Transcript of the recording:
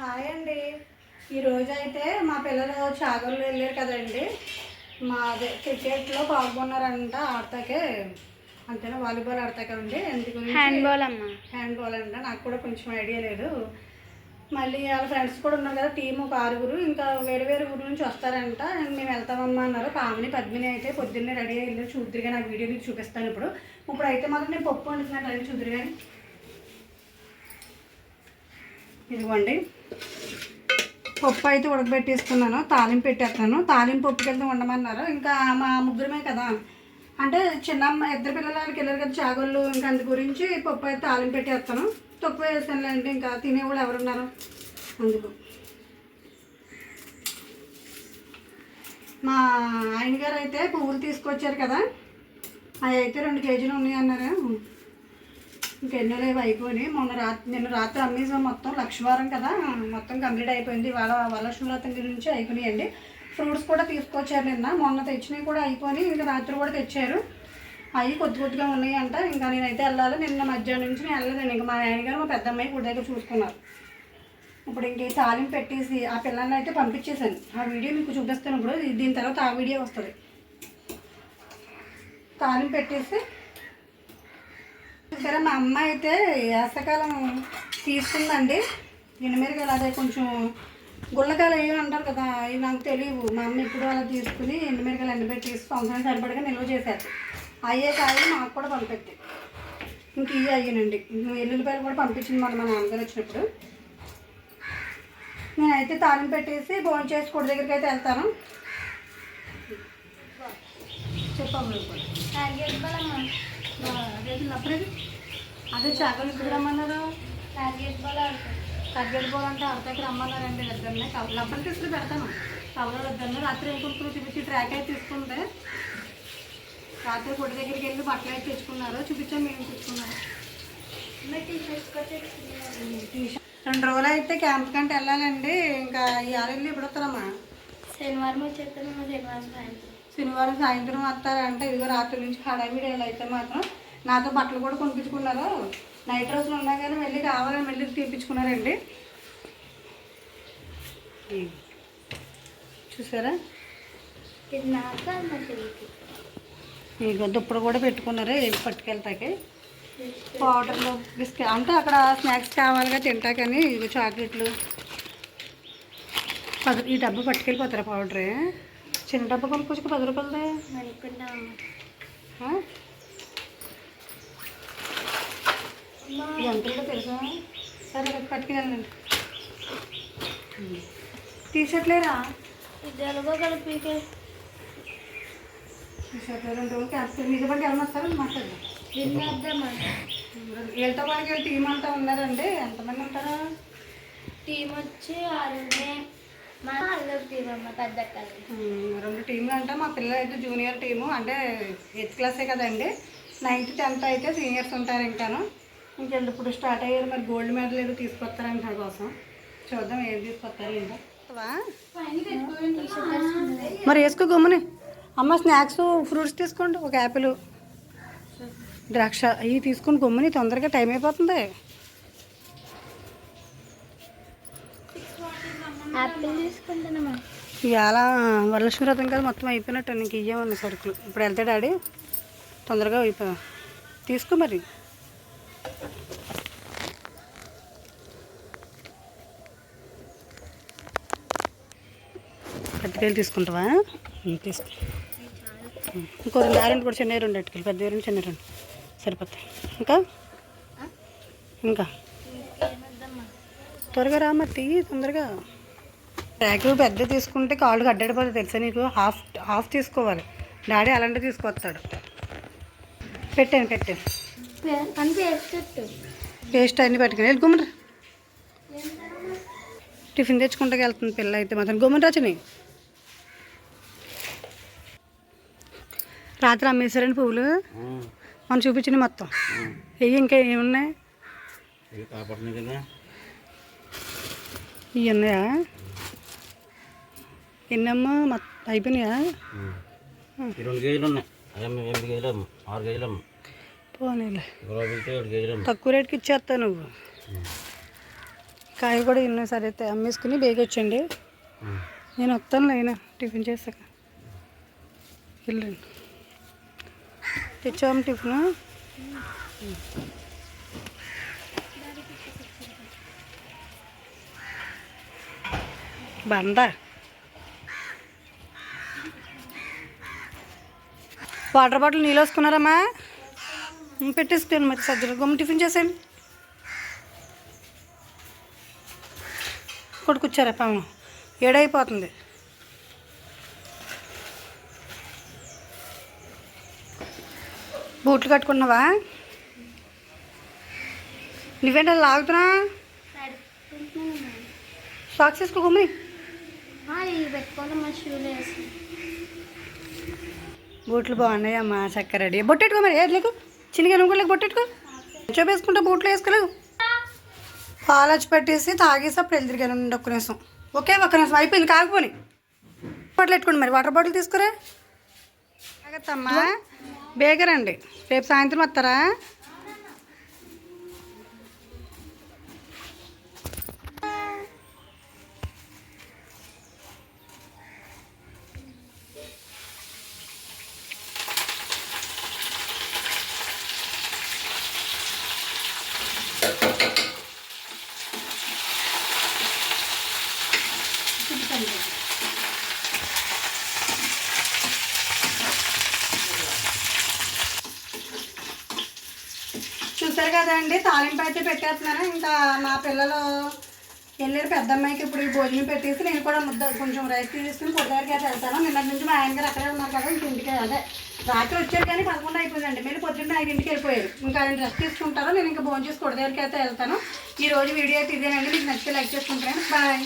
Hi అండి. ఈరోజు అయితే మా పిల్లలు చాగర్లు వెళ్ళారు కదండి. మా అదే క్రికెట్లో పాల్గొన్నారంట ఆడతాకే. అంతేనా? వాలీబాల్ ఆడతాకే అండి ఎందుకు హ్యాండ్ బాల్ అమ్మ. హ్యాండ్ బాల్ అంట. నాకు కూడా కొంచెం ఐడియా లేదు. మళ్ళీ వాళ్ళ ఫ్రెండ్స్ కూడా ఉన్నారు కదా టీం ఒక ఆరుగురు. ఇంకా వేరే వేరే ఊరు నుంచి వస్తారంట. మేము వెళ్తామమ్మా అన్నారు. పామిని పద్మిని అయితే పొద్దున్నే రెడీ అయ్యి వెళ్ళి చూద్దరుగా నాకు వీడియో మీకు చూపిస్తాను ఇప్పుడు. ఇప్పుడు అయితే మాత్రం నేను పప్పు వండుతున్నాను రండి చూద్దరు కానీ ఇదిగోండి. పప్పు అయితే ఉడకబెట్టేసుకున్నాను. తాలింపు పెట్టేస్తాను. తాలింపు పప్పుకి వెళ్తే ఉండమన్నారు ఇంకా మా ముగ్గురమే కదా. అంటే చిన్నమ్మ ఇద్దరు పిల్లలకి వెళ్ళారు కదా చాగోళ్ళు. ఇంకా అందు గురించి పప్పు అయితే తాలింపు పెట్టేస్తాను. తక్కువ వేసానులేండి ఇంకా తినేవాళ్ళు ఎవరున్నారు? అందుకు. మా ఆయన గారు అయితే పువ్వులు తీసుకొచ్చారు కదా. అవి అయితే రెండు కేజీలు ఉన్నాయి అన్నారు ఇంకెన్నో లేవు అయిపోయినాయి. మొన్న రాత్రి నిన్న రాత్రి అమ్మేసాం మొత్తం లక్షవారం కదా మొత్తం కంప్లీట్ అయిపోయింది. వాళ్ళ వరలక్ష్మి గురించి అయిపోయినాయండి. ఫ్రూట్స్ కూడా తీసుకొచ్చారు నిన్న. మొన్న తెచ్చినవి కూడా అయిపోయి ఇంకా రాత్రి కూడా తెచ్చారు. అవి కొద్ది కొద్దిగా ఉన్నాయి అంట ఇంకా నేనైతే వెళ్ళాలి. నిన్న మధ్యాహ్నం నుంచి నేను వెళ్ళలేదండి ఇంకా మా ఆయన మా పెద్ద అమ్మాయి గుడి దగ్గర చూసుకున్నారు. ఇప్పుడు ఇంక తాలింపు పెట్టేసి ఆ పిల్లల్ని అయితే పంపించేశాను. ఆ వీడియో మీకు చూపిస్తాను ఇప్పుడు. దీని తర్వాత ఆ వీడియో వస్తుంది. తాలింపు పెట్టేసి సరే మా అమ్మ అయితే వేసవకాలం తీసుకుందండి ఎండుమిరకాయలు అదే కొంచెం గుళ్ళకాయలు ఏమి అంటారు కదా అవి నాకు తెలియవు. మా అమ్మ ఇప్పుడు అలా తీసుకుని ఎండుమిరకాయలు ఎండబెట్టి సంవత్సరం సరిపడగా నిల్వ చేశారు. అయ్యే కాయలు మాకు కూడా పంపెత్తాయి ఇంక ఇవి అయ్యానండి. ఎల్లుల్లిపాయలు కూడా పంపించింది మన మా నాన్నగారు వచ్చినప్పుడు. నేనైతే తాళం పెట్టేసి భోజనం చేసి కొడు దగ్గరికి అయితే వెళ్తాను. చెప్పమ్మ. అదే చేపలు చాకలు ఇప్పుడు రమ్మన్నారు? టార్గెట్ బాల్ అంటే అర్థకి రమ్మన్నారండి. ఇద్దరిని లబ్బర్ తీసుకుని పెడతాను. కవర్ ఇద్దరిని రాత్రి ఇంకొకరు చూపించి ట్రాక్ అయితే తీసుకుంటే రాత్రి కొట్టు దగ్గరికి వెళ్ళి బట్టలు అయితే తెచ్చుకున్నారు. చూపించాం మేము తెచ్చుకున్నారు రెండు రోజులు అయితే క్యాంప్ కంటే వెళ్ళాలండి. ఇంకా ఈ ఆరు వెళ్ళి ఇప్పుడు వస్తారమ్మా? శనివారం వచ్చేస్తాను శనివారం సాయంత్రం. శనివారం సాయంత్రం వస్తారంటే. ఇదిగో రాత్రి నుంచి హడావిడేలు అయితే మాత్రం నాతో బట్టలు కూడా కొనిపించుకున్నారు. నైట్ రోజులు ఉన్నా కానీ వెళ్ళి కావాలని వెళ్ళి తీపించుకున్నారండి చూసారా? ఇది నాకు ఇక కూడా పెట్టుకున్నారు. ఏవి పట్టుకెళ్తాకి. పౌడర్లు బిస్కెట్ అంటే అక్కడ స్నాక్స్ కావాలిగా తింటాకని ఇవి చాక్లెట్లు. పద ఈ డబ్బు పట్టుకెళ్ళిపోతారా పౌడరే? చిన్న డబ్బు కొనుక్కొచ్చుకు పది రూపాయలదే అనుకుంటాం ఆ? ఇది ఎంత ఉందో తెలుసా? సరే రేపు పట్టుకెళ్ళండి ఇది ఎలాగో కలిపి రెండు ఎవరైనా వస్తారో మాట్లాడదాం. వీళ్ళతో వీళ్ళ టీం అంతా ఉన్నారండి. ఎంతమంది ఉంటారా? టీం వచ్చి ఆరునే. మా రెండు టీంలు అంటే మా పిల్లలు అయితే జూనియర్ టీము. అంటే ఎయిత్ క్లాసే కదండి. నైన్త్ టెన్త్ అయితే సీనియర్స్ ఉంటారు ఇంకాను. ఇంకెళ్ళి ఇప్పుడు స్టార్ట్ అయ్యారు మరి గోల్డ్ మెడల్ ఏదో తీసుకొస్తారంట నా కోసం. చూద్దాం ఏం తీసుకొస్తారు ఏంటో. మరి వేసుకో గమ్ముని. అమ్మ స్నాక్స్ ఫ్రూట్స్ తీసుకోండి. ఒక యాపిల్ ద్రాక్ష అవి తీసుకుని గమ్ముని. తొందరగా టైం అయిపోతుంది యాపిల్ తీసుకుంటానమ్మా ఇవాళ వరలక్ష్మి వ్రతం కదా మొత్తం అయిపోయినట్టు నీకు ఇయ్యమన్న సరుకులు. ఇప్పుడు వెళ్తే డాడీ తొందరగా అయిపోయా తీసుకో మరి. పెద్దకాయలు తీసుకుంటావా? తీసుకు తీసుకో. ఇంకో రెండు ఆరెండు కూడా చిన్న రెండు అట్టుకెళ్ళి పెద్ద రెండు చిన్న రెండు. సరిపోతాయి. ఇంకా? ఇంకా? త్వరగా రా మరి తొందరగా. ట్రాక్ పెద్ద తీసుకుంటే కాళ్ళు గడ్డడిపోతుంది తెలుసా నీకు? హాఫ్ హాఫ్ తీసుకోవాలి. డాడీ అలాంటి తీసుకొస్తాడు. పెట్టాను పెట్టాను పేస్ట్ పేస్ట్ అన్నీ పెట్టుకుని. వెళ్ళి గుమ్మరా టిఫిన్ తెచ్చుకుంటూ వెళ్తుంది పిల్ల అయితే మాత్రం. గుమ్మని రచని రాత్రి అమ్మేశారండి పువ్వులు. మనం చూపించిన మొత్తం. ఇవి ఇంకా ఏమున్నాయి ఇవి ఉన్నాయా? ఎన్నమ్మా? అయిపోయినాయా? రెండు కేజీలు ఉన్నాయి. ఎనిమిది ఆరు పోనీలే. ఇరవై తక్కువ రేటుకి ఇచ్చేస్తా నువ్వు. కాయ కూడా ఇన్న సరే అయితే అమ్మేసుకుని బేగి వచ్చండి ఉమ్. నేను వస్తాను లేనా టిఫిన్ చేశాక. వెళ్ళండి తెచ్చాము టిఫిన్? బంద? వాటర్ బాటిల్ నీళ్ళు వేసుకున్నారమ్మా? పెట్టేసుకోండి మరి సజ్జలు. గుమ్మ టిఫిన్ చేసేయండి. కొడుకుచ్చారా పాము? ఏడైపోతుంది. బూట్లు కట్టుకున్నావా నువ్వేంటి లాగుతున్నా? సాక్స్ వేసుకో గుమ్మి పెట్టుకోవాలి మా షూలు వేసి బూట్లు బాగున్నాయమ్మా చక్క రెడీ. బొట్టెట్టుకో మరి. ఏది లేకు చిన్నగా నువ్వు బొట్టెట్టుకో చూపేసుకుంటా బూట్లు వేసుకోలేవు పాలచ్చి పెట్టేసి తాగేసి అప్పుడు వెళ్తిరిగాను ఒక్క నిమిషం. ఓకే ఒక్క నిమిషం. అయిపోయింది కాకపోని. బాటిల్ పెట్టుకోండి మరి. వాటర్ బాటిల్ తీసుకురా. జాగ్రత్తమ్మా బేగరండి. రేపు సాయంత్రం వస్తారా? చూసారు కదండి తాలింపు అయితే పెట్టేస్తున్నాను. ఇంకా మా పిల్లలు వెళ్ళారు. పెద్ద అమ్మాయికి ఇప్పుడు ఈ భోజనం పెట్టేసి నేను కూడా ముద్ద కొంచెం రైస్ తీసుకుని పొద్దుగారికి అయితే వెళ్తాను. నిన్నటి నుంచి మా ఆయన గారు అక్కడే ఉన్నారు కదా ఇంక ఇంటికి అదే. రాత్రి వచ్చారు కానీ పదకొండు అయిపోయిందండి. మీరు పొద్దున్న ఐదింటికి వెళ్ళిపోయారు. ఇంకా ఆయన రెస్ట్ తీసుకుంటారో నేను ఇంకా భోజనం చేసి కొద్ది అయితే వెళ్తాను. ఈ రోజు వీడియో అయితే ఇదేనండి. మీకు నచ్చితే లైక్ చేసుకుంటాను బాయ్.